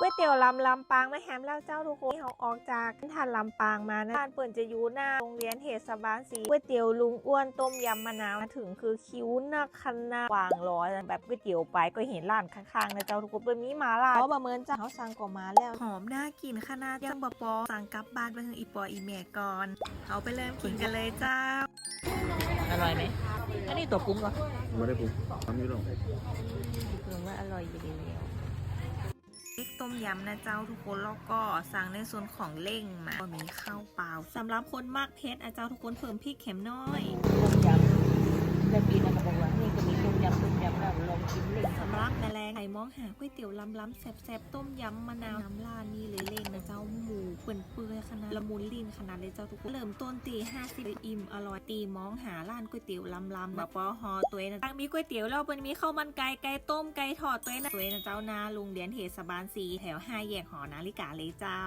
ก๋วยเตี๋ยวลำลำปางแม่แฮมแล้วเจ้าทุกคนที่เขาออกจากทันลำปางมานะร้านเปิดจะอยู่หน้าโรงเรียนเทศบาลสีก๋วยเตี๋ยวลุงอ้วนต้มยำมะนาวมาถึงคือคิ้วหน้าคันหน้าวางร้อยแบบก๋วยเตี๋ยวไปก็เห็นร้านข้างๆนะเจ้าทุกคนเป็นมีมาล่าเขาประเมินจ้าเขาสั่งก่อมาแล้วหอมน่ากินขนาดยังบปอสั่งกลับบ้านไปถึงอีปออีเมก่อนเอาไปเริ่มกินกันเลยเจ้าอร่อยไหมอันนี้ตัวปรุงเหรอไม่ได้ปรุงทำอยู่หรอกคือว่าอร่อยอยู่ดีแล้วเล็กต้ มยำนะเจ้าทุกคนแล้วก็สั่งในส่วนของเล่งมาก็มีข้าวเปล่าสำหรับคนมากเผ็ดอาจารย์ทุกคนเพิ่มพริกเข็มน้อยต้มยำแล้วปีนั้นก็บอกว่านี่ก็มีต้มยำต้มยำแล้วลองชิมเล่งสำหรับแมลงไข่มองหาก๋วยเตี๋ยวล้ำๆแซ่บๆต้มยำมะนาวน้ำลาดนี่เลยเล่งนะเจ้า ขนาดละมุนลิ้นขนาดเลยเจ้าทุกคนเริ่มต้นตีห้าสิบอิ่มอร่อยตีมองหาร้านก๋วยเตี๋ยวล้ำแบบปอฮอตัวเองนะตั้งมีก๋วยเตี๋ยวเราเป็นมีข้าวมันไก่ไก่ต้มไก่ทอดตัวเองนะตัวเองนะเจ้านาลุงเรียนเทศบาลสีแถวห้าแยกหอนาฬิกาเลยเจ้า